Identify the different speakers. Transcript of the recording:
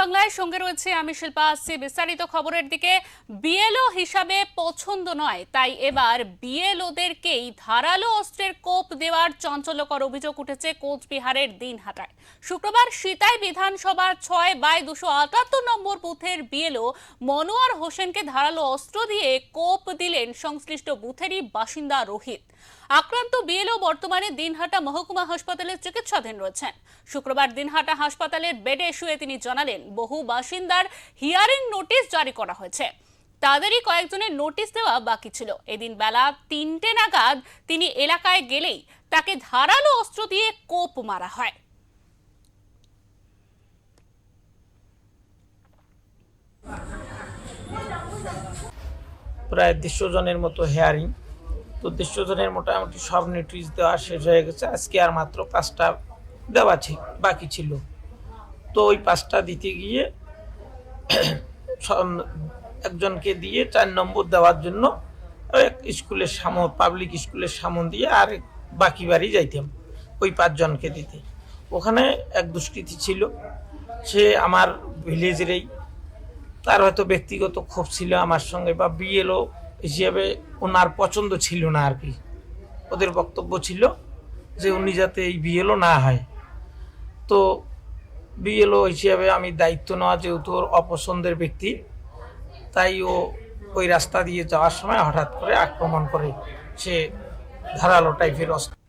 Speaker 1: বাংলায় সঙ্গে রয়েছে আমি শিল্পা আসছি। বিস্তারিত খবরের দিকে, বিএলও হিসাবে পছন্দ নয়, তাই এবার বিএলওদেরকেই ধারালো অস্ত্রের কোপ দেওয়ার চঞ্চলকর অভিযোগ উঠেছে কোচবিহারের দিনহাটায়। শুক্রবার সিতাই বিধানসভার ছয় বাই দুশো আটাত্তর নম্বর বুথের বিএলও মনোয়ার হোসেনকে ধারালো অস্ত্র দিয়ে কোপ দিলেন সংশ্লিষ্ট বুথেরই বাসিন্দা রোহিত। আক্রান্ত বিএলও বর্তমানে দিনহাটা মহকুমা হাসপাতালে চিকিৎসাধীন রয়েছেন। শুক্রবার দিনহাটা হাসপাতালের বেডে শুয়ে তিনি জানালেন, বহু বাসিন্দার হিয়ারিং নোটিশ জারি করা হয়েছে। তাদেরই কয়েকজনের নোটিশ দেওয়া বাকি ছিল। এদিন বেলা তিনটে নাগাদ তিনি এলাকায় গেলেই তাকে ধারালো অস্ত্র দিয়ে কোপ মারা হয়।
Speaker 2: প্রায় দেড়শো জনের মতো হেয়ারিং। তো দেড়শো জনের মোটামুটি সব নোটিশ দেওয়া শেষ হয়ে গেছে। আজকে আর মাত্র পাঁচটা দেওয়া ছিল বাকি ছিল। তো ওই পাঁচটা দিতে গিয়ে একজনকে দিয়ে চার নম্বর দেওয়ার জন্য এক স্কুলের সামন পাবলিক স্কুলের সামন দিয়ে আর বাকি বাড়ি যাইতাম, ওই পাঁচজনকে দিতে। ওখানে এক দুষ্কৃতি ছিল, সে আমার ভিলেজেরই তার হয়তো ব্যক্তিগত ক্ষোভ ছিল আমার সঙ্গে বা বিএলও হিসেবে ওনার পছন্দ ছিল না আর কি। ওদের বক্তব্য ছিল যে উনি যাতে এই বিএলও না হয়। তো বিএলও হিসেবে আমি দায়িত্ব নেওয়া যেহেতু ওর অপছন্দের ব্যক্তি, তাই ও ওই রাস্তা দিয়ে যাওয়ার সময় হঠাৎ করে আক্রমণ করে সে ধারালো টাইপের অস্ত্র